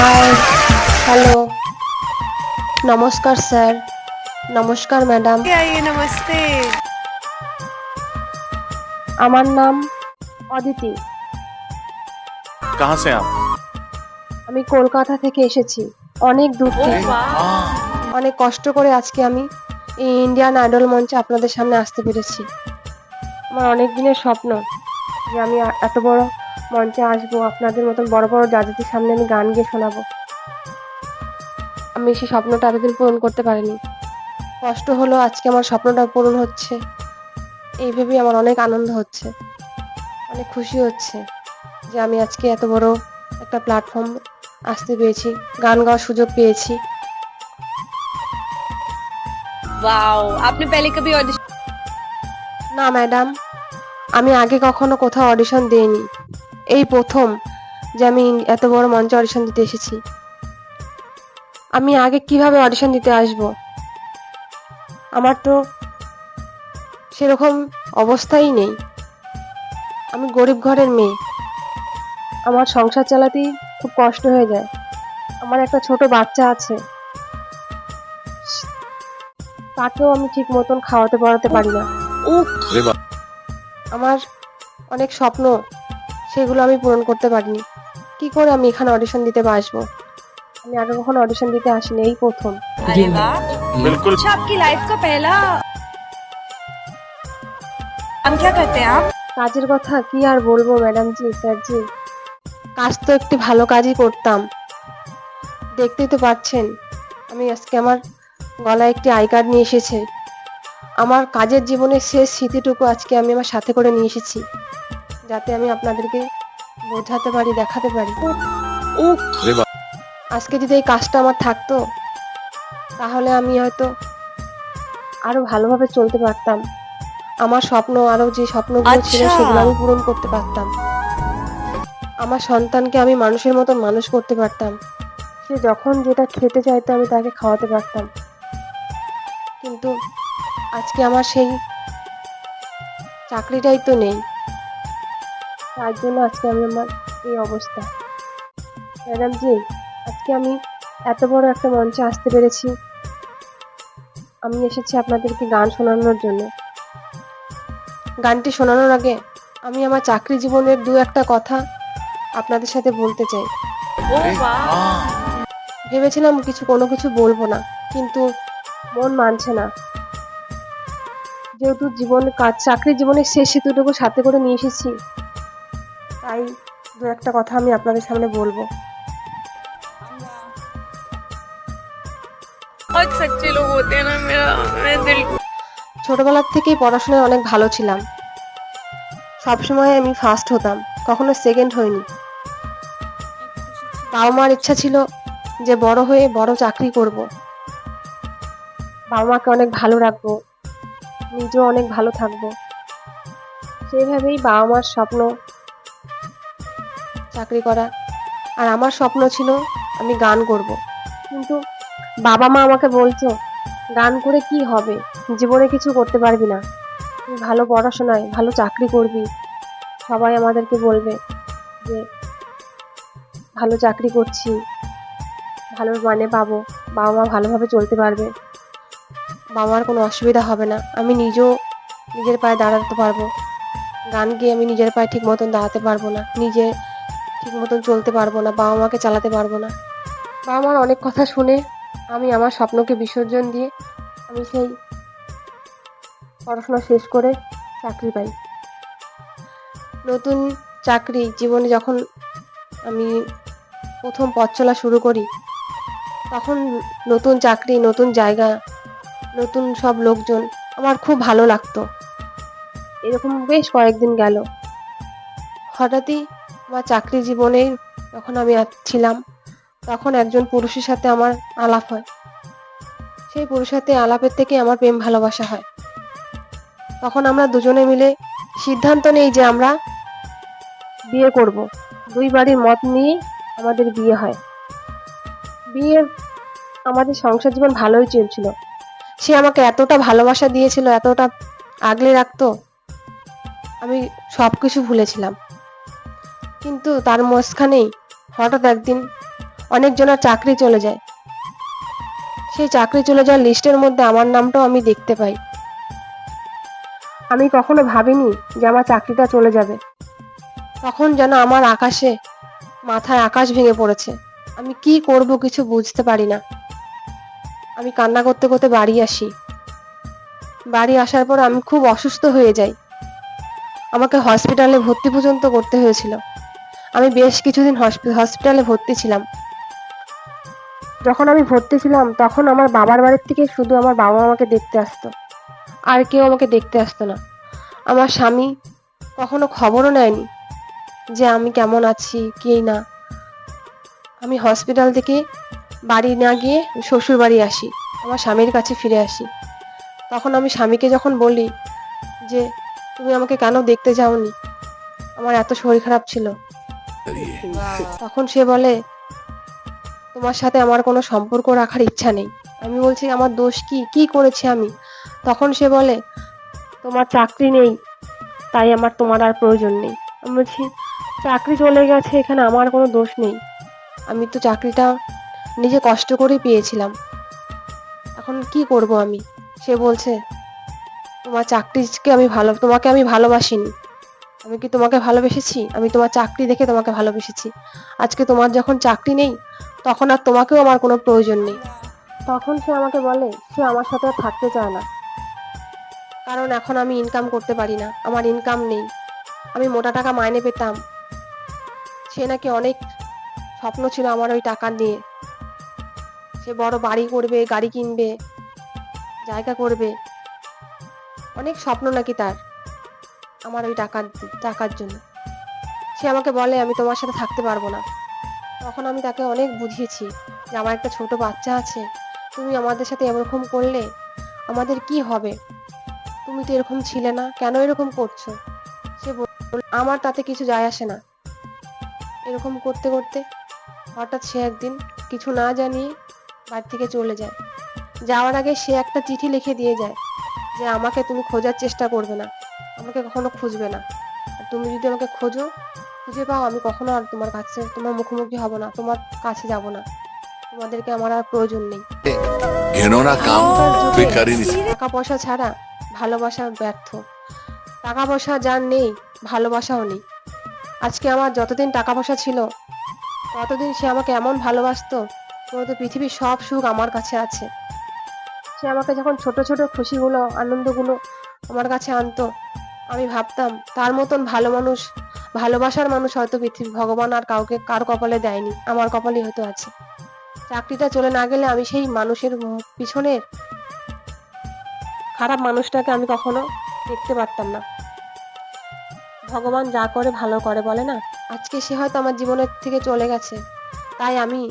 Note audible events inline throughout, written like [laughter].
High hello নমস্কার sir নমস্কার madam নমস্তে আমার নাম অদিতি কাহা সে আমি কলকাতা থেকে এসেছি। অনেক দূর থেকে। অনেক কষ্ট করে আজকে আমি এই ইন্ডিয়ান আইডল মঞ্চে আপনাদের সামনে আসতে পেরেছি। আমার অনেক দিনের স্বপ্ন যে আমি এত বড় মঞ্চে আসব আপনাদের মতন বড় বড় দাদাদের সামনে আমি গান গিয়ে শোনাবো। আমি সেই স্বপ্নটা এতদিন পূরণ করতে পারিনি। কষ্ট হলো আজকে আমার স্বপ্নটা পূরণ হচ্ছে। এই ভেবেই আমার অনেক আনন্দ হচ্ছে। অনেক খুশি হচ্ছে যে আমি আজকে এত বড় একটা প্ল্যাটফর্ম আসতে পেরেছি গান গাওয়ার সুযোগ পেয়েছি। ওয়াও আপনি কবি অডিশন না ম্যাডাম আমি আগে কখনো কোথাও অডিশন দিইনি। এই প্রথম যে আমি এত বড় মঞ্চে অডিশন দিতে এসেছি। আমি আগে কীভাবে অডিশন দিতে আসব? আমার তো সেরকম অবস্থাই নেই। আমি গরিব ঘরের মেয়ে। আমার সংসার চালাতেই খুব কষ্ট হয়ে যায়। আমার একটা ছোট বাচ্চা আছে। তাকেও আমি ঠিক মতন খাওয়াতে পড়াতে পারি না। আমার অনেক স্বপ্ন সেগুলো আমি পূরণ করতে পারিনি কি করে আমি এখানে অডিশন দিতে বা আসবো আমি আগে কখনো অডিশন দিতে আসিনি এই প্রথম अरे वाह बिल्कुल अच्छा आपकी लाइफ का पहला हम क्या करते हैं आप কাজের কথা কি আর বলবো ম্যাডাম জি স্যার জি কাজ তো একটি ভালো কাজই করতাম দেখতেই তো পাচ্ছেন আমি আজকে আমার গলায় একটি আই কার্ড নিয়ে এসেছে আমার কাজের জীবনের শেষ স্মৃতিটুকু আজকে আমি আমার সাথে করে নিয়ে এসেছি যাতে আমি আপনাদেরকে বোঝাতে পারি দেখাতে পারি। আজকে যদি এই কাজটা আমার থাকতো তাহলে আমি হয়তো আরও ভালোভাবে চলতে পারতাম। আমার স্বপ্ন আরও যে স্বপ্নগুলো ছিল আচ্ছা। সেগুলো আমি পূরণ করতে পারতাম। আমার সন্তানকে আমি মানুষের মতো মানুষ করতে পারতাম। সে যখন যেটা খেতে চাইতো আমি তাকে খাওয়াতে পারতাম। কিন্তু আজকে আমার সেই চাকরিটাই তো নেই। তার জন্য আজকে আমি আমার এই অবস্থা। ম্যাডাম জি আজকে আমি এত বড় একটা মঞ্চে আসতে পেরেছি। আমি এসেছি আপনাদেরকে গান শোনানোর জন্য। গানটি শোনানোর আগে আমি আমার চাকরি জীবনের দু একটা কথা আপনাদের সাথে বলতে চাই। ভেবেছিলাম কিছু কোনো কিছু বলব না কিন্তু মন মানছে না। যেহেতু জীবন কাজ চাকরি জীবনের শেষ সেতুটুকু সাথে করে নিয়ে এসেছি তাই দু একটা কথা আমি আপনাদের সামনে বলব। ছোটবেলার থেকেই পড়াশোনায় অনেক ভালো ছিলাম। সবসময় আমি ফার্স্ট হতাম কখনো সেকেন্ড হইনি। বাবা মার ইচ্ছা ছিল যে বড় হয়ে বড় চাকরি করব। বাবা মাকে অনেক ভালো রাখব নিজেও অনেক ভালো থাকব। সেভাবেই বাবা মার স্বপ্ন চাকরি করা। আর আমার স্বপ্ন ছিল আমি গান করব। কিন্তু বাবা মা আমাকে বলছে গান করে কি হবে? জীবনে কিছু করতে পারবি না। ভালো পড়াশোনায়, ভালো চাকরি করবি। সবাই আমাদেরকে বলবে যে, ভালো চাকরি করছি, ভালো মানে পাবো, বাবা মা ভালোভাবে চলতে পারবে। বাবা মার কোনো অসুবিধা হবে না। আমি নিজেও নিজের পায়ে দাঁড়াতে পারব। গান গিয়ে আমি নিজের পায়ে ঠিক মতন দাঁড়াতে পারব না। নিজে ঠিক মতন চলতে পারব না, বাবা মাকে চালাতে পারব না। বাবা মার অনেক কথা শুনে আমি আমার স্বপ্নকে বিসর্জন দিয়ে আমি সেই পড়াশোনা শেষ করে চাকরি পাই। নতুন চাকরি জীবনে যখন আমি প্রথম পথ চলা শুরু করি, তখন নতুন চাকরি, নতুন জায়গা, নতুন সব লোকজন আমার খুব ভালো লাগতো। এরকম বেশ কয়েকদিন গেল। হঠাৎই আমার চাকরি জীবনে যখন আমি ছিলাম, তখন একজন পুরুষের সাথে আমার আলাপ হয়। সেই পুরুষের সাথে আলাপের থেকে আমার প্রেম ভালোবাসা হয়। তখন আমরা দুজনে মিলে সিদ্ধান্ত নেই যে আমরা বিয়ে করব। দুই বাড়ির মত নিয়ে আমাদের বিয়ে হয়। বিয়ে আমাদের সংসার জীবন ভালোই চলছিল। সে আমাকে এতটা ভালোবাসা দিয়েছিল, এতটা আগলে রাখতো, আমি সব কিছু ভুলেছিলাম। কিন্তু তার মাঝখানেই হঠাৎ একদিন অনেকজনের চাকরি চলে যায়। সেই চাকরি চলে যাওয়ার লিস্টের মধ্যে আমার নামটাও আমি দেখতে পাই। আমি কখনো ভাবিনি যে আমার চাকরিটা চলে যাবে। তখন যেন আমার আকাশে মাথায় আকাশ ভেঙে পড়েছে। আমি কি করব কিছু বুঝতে পারি না। আমি কান্না করতে করতে বাড়ি আসি। বাড়ি আসার পর আমি খুব অসুস্থ হয়ে যাই। আমাকে হসপিটালে ভর্তি পর্যন্ত করতে হয়েছিল। আমি বেশ কিছুদিন হসপি- হসপিটালে ভর্তি ছিলাম। যখন আমি ভর্তি ছিলাম, তখন আমার বাবার বাড়ির থেকে শুধু আমার বাবা আমাকে দেখতে আসতো। আর কেউ আমাকে দেখতে আসতো না। আমার স্বামী কখনো খবরও নেয়নি যে আমি কেমন আছি, কে না। আমি হসপিটাল থেকে বাড়ি না গিয়ে শ্বশুর বাড়ি আসি, আমার স্বামীর কাছে ফিরে আসি। তখন আমি স্বামীকে যখন বলি যে, তুমি আমাকে কেন দেখতে যাওনি? আমার এত শরীর খারাপ ছিল। [laughs] তখন সে বলে, তোমার সাথে আমার কোনো সম্পর্ক রাখার ইচ্ছা নেই। আমি বলছি, আমার দোষ কি? কি করেছি আমি? তখন সে বলে, তোমার চাকরি নেই, তাই আমার তোমার আর প্রয়োজন নেই। আমি বলছি, চাকরি চলে গেছে, এখানে আমার কোনো দোষ নেই। আমি তো চাকরিটা নিজে কষ্ট করেই পেয়েছিলাম। এখন কি করব আমি? সে বলছে, তোমার চাকরিকে আমি ভালো, তোমাকে আমি ভালোবাসিনি। আমি কি তোমাকে ভালোবেসেছি? আমি তোমার চাকরি দেখে তোমাকে ভালোবেসেছি। আজকে তোমার যখন চাকরি নেই, তখন আর তোমাকেও আমার কোনো প্রয়োজন নেই। তখন সে আমাকে বলে, সে আমার সাথে আর থাকতে চায় না। কারণ এখন আমি ইনকাম করতে পারি না। আমার ইনকাম নেই। আমি মোটা টাকা মাইনে পেতাম। সে নাকি অনেক স্বপ্ন ছিল আমার ওই টাকা নিয়ে। সে বড় বাড়ি করবে, গাড়ি কিনবে, জায়গা করবে। অনেক স্বপ্ন নাকি তার। আমার ওই টাকার টাকার জন্য। সে আমাকে বলে, আমি তোমার সাথে থাকতে পারব না। তখন আমি তাকে অনেক বুঝিয়েছি যে, আমার একটা ছোট বাচ্চা আছে। তুমি আমাদের সাথে এরকম করলে আমাদের কি হবে? তুমি তো এরকম ছিলে না। কেন এরকম করছ? সে আমার তাতে কিছু যায় আসে না। এরকম করতে করতে হঠাৎ সে একদিন কিছু না জানিয়ে বাড়ি থেকে চলে যায়। যাওয়ার আগে সে একটা চিঠি লিখে দিয়ে যায় যে, আমাকে তুমি খোঁজার চেষ্টা করবে না। আমাকে কখনো খুঁজবে না। আর তুমি যদি আমাকে খোঁজো খুঁজে পাও আমি কখনো আর তোমার কাছে তোমার মুখোমুখি হব না তোমার কাছে যাব না। তোমাদেরকে আমার আর প্রয়োজন নেই। টাকা পয়সা ছাড়া ভালোবাসা ব্যর্থ। টাকা পয়সা যার নেই ভালোবাসাও নেই। আজকে আমার যতদিন টাকা পয়সা ছিল ততদিন সে আমাকে এমন ভালোবাসতো তো পৃথিবীর সব সুখ আমার কাছে আছে। সে আমাকে যখন ছোট ছোট খুশিগুলো আনন্দগুলো আমার কাছে আনতো আমি ভাবতাম, তার মতন ভালো মানুষ, ভালোবাসার মানুষ হয়তো পৃথিবী, ভগবান আর কাউকে, কার কপালে দেয়নি, আমার কপালে হয়তো আছে। চাকরিটা চলে না গেলে আমি সেই মানুষের পিছনে খারাপ মানুষটাকে আমি কখনো দেখতে পারতাম না। ভগবান যা করে, ভালো করে বলে না? আজকে সে হয়তো আমার জীবনের থেকে চলে গেছে। তাই আমি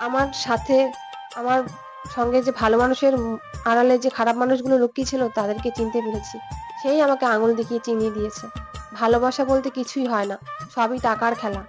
আমার সাথে, আমার সঙ্গে যে ভালো মানুষের আড়ালে যে খারাপ মানুষগুলো লুকিয়ে ছিল, তাদেরকে চিনতে পেরেছি। সেই আমাকে আঙুল দেখিয়ে চিনিয়ে দিয়েছে। ভালোবাসা বলতে কিছুই হয় না, সবই টাকার খেলা।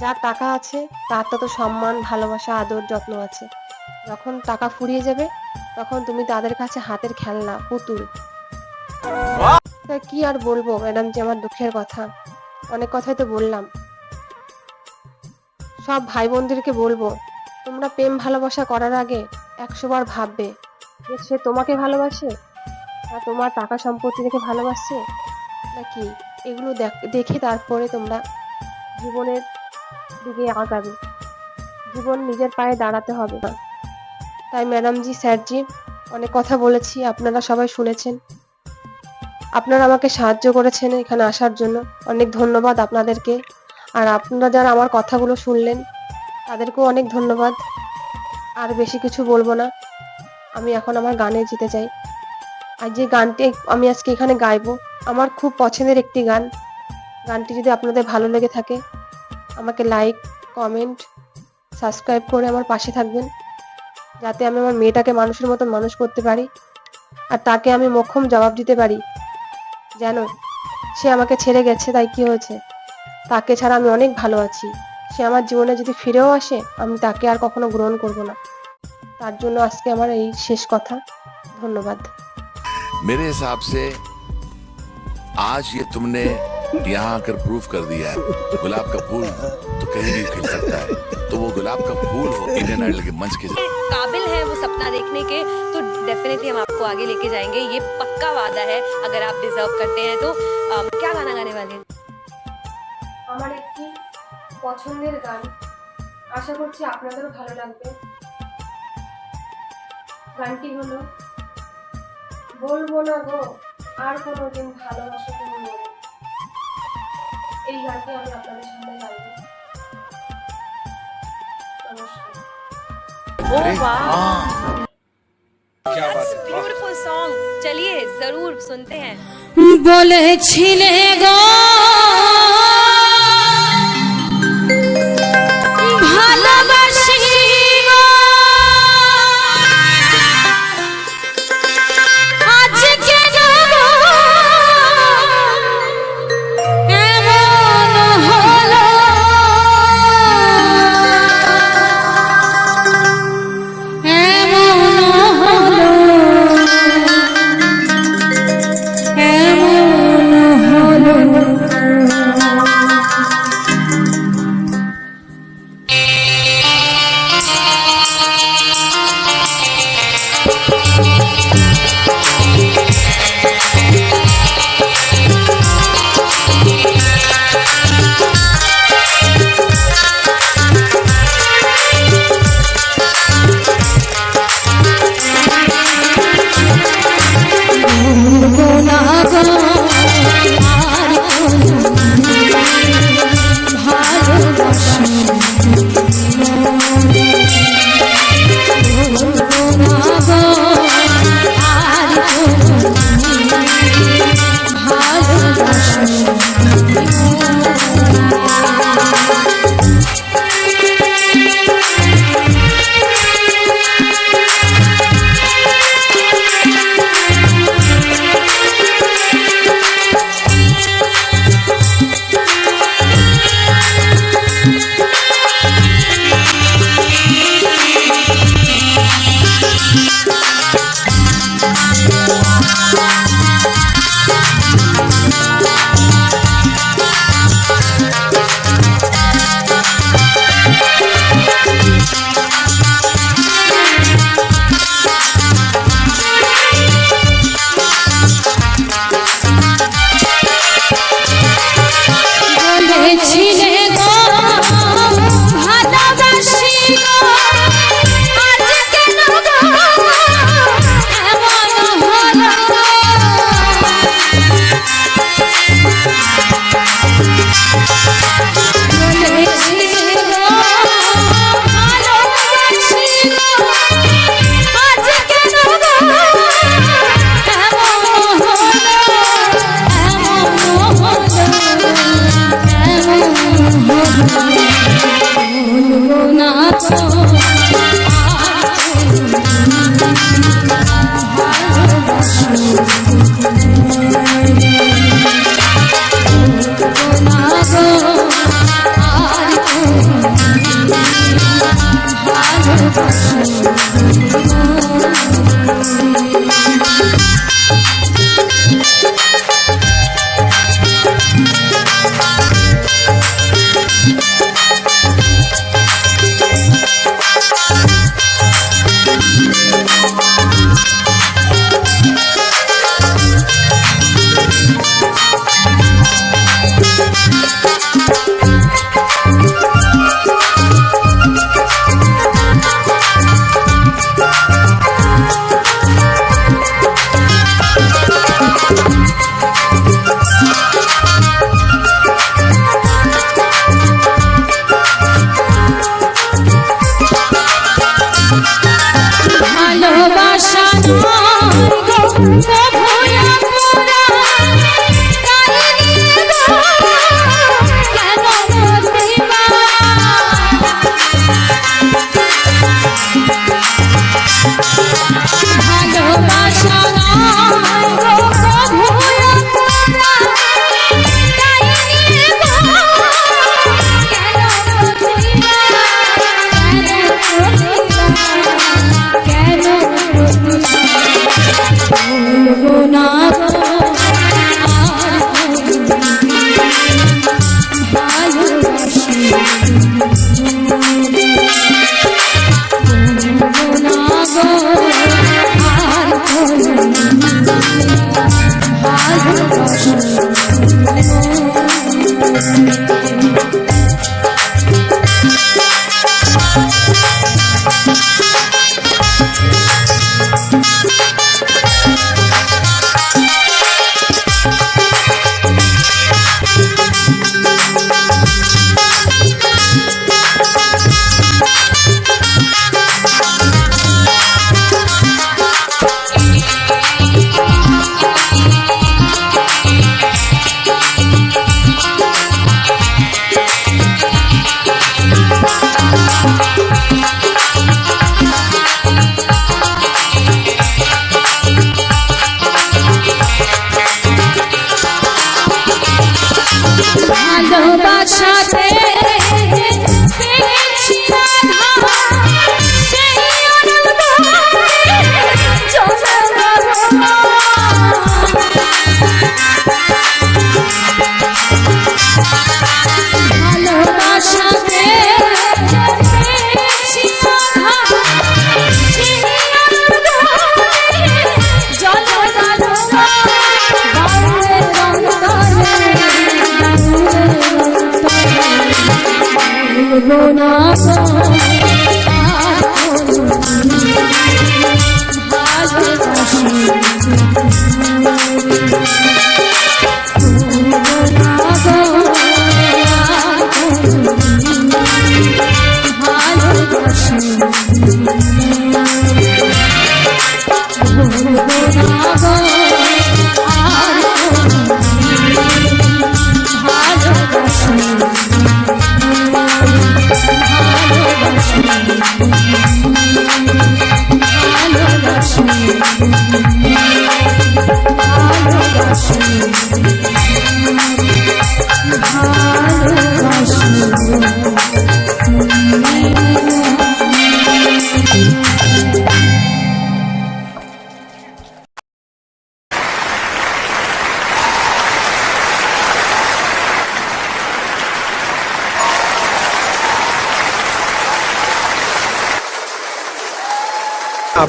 যার টাকা আছে, তার তত সম্মান, ভালোবাসা, আদর, যত্ন আছে। যখন টাকা ফুরিয়ে যাবে, তখন তুমি তাদের কাছে হাতের খেলনা, পুতুল। কি আর বলব, ম্যাডাম যে আমার দুঃখের কথা। অনেক কথাই তো বললাম। সব ভাই বোনদেরকে বলব, তোমরা প্রেম ভালোবাসা করার আগে একশো বার ভাববে যে সে তোমাকে ভালোবাসে না তোমার টাকা সম্পত্তি দেখে ভালোবাসছে? নাকি এগুলো দেখে তারপরে তোমরা জীবনের দিকে আগাবে? জীবন নিজের পায়ে দাঁড়াতে হবে না। তাই ম্যাডামজি, স্যারজি, অনেক কথা বলেছি, আপনারা সবাই শুনেছেন। আপনারা আমাকে সাহায্য করেছেন এখানে আসার জন্য। অনেক ধন্যবাদ আপনাদেরকে। আর আপনারা যারা আমার কথাগুলো শুনলেন, তাদেরকেও অনেক ধন্যবাদ। আর বেশি কিছু বলব না। আমি এখন আমার গানে যেতে চাই। আর যে গানটি আমি আজকে এখানে গাইবো, আমার খুব পছন্দের একটি গান। গানটি যদি আপনাদের ভালো লেগে থাকে, আমাকে লাইক, কমেন্ট, সাবস্ক্রাইব করে আমার পাশে থাকবেন, যাতে আমি আমার মেয়েটাকে মানুষের মতন মানুষ করতে পারি আর তাকে আমি মোক্ষম জবাব দিতে পারি। যেন সে আমাকে ছেড়ে গেছে, তাই কি হয়েছে? তাকে ছাড়া আমি অনেক ভালো আছি। সে আমার জীবনে যদি ফিরেও আসে, আমি তাকে আর কখনো গ্রহণ করব না। তার জন্য আজকে আমার এই শেষ কথা। ধন্যবাদ। मेरे हिसाब से आज ये तुमने यहाँ आकर प्रूफ कर दिया है गुलाब का फूल तो कहीं भी खिल सकता है तो वो गुलाब का फूल हो इंडियन आइडल के मंच के काबिल है वो सपना देखने के तो डेफिनेटली हम आपको आगे लेके जाएंगे ये पक्का वादा है अगर आप डिजर्व करते हैं तो अम, क्या गाना गाने वाले हैं আমার একটি পছন্দের গান আশা করছি আপনাদেরও ভালো লাগবে গানটি হলো বলবো না গো আর কোনোদিন ভালোবাসা তুমি মনে এই গানটি আমি আপনাদের সামনে গাইব নমস্কার ओ वाह ब्यूटीफुल सॉन्ग चलिए जरूर सुनते हैं বলেছিলে গো ভালোবাসি সাথে করব না ভালোবাসা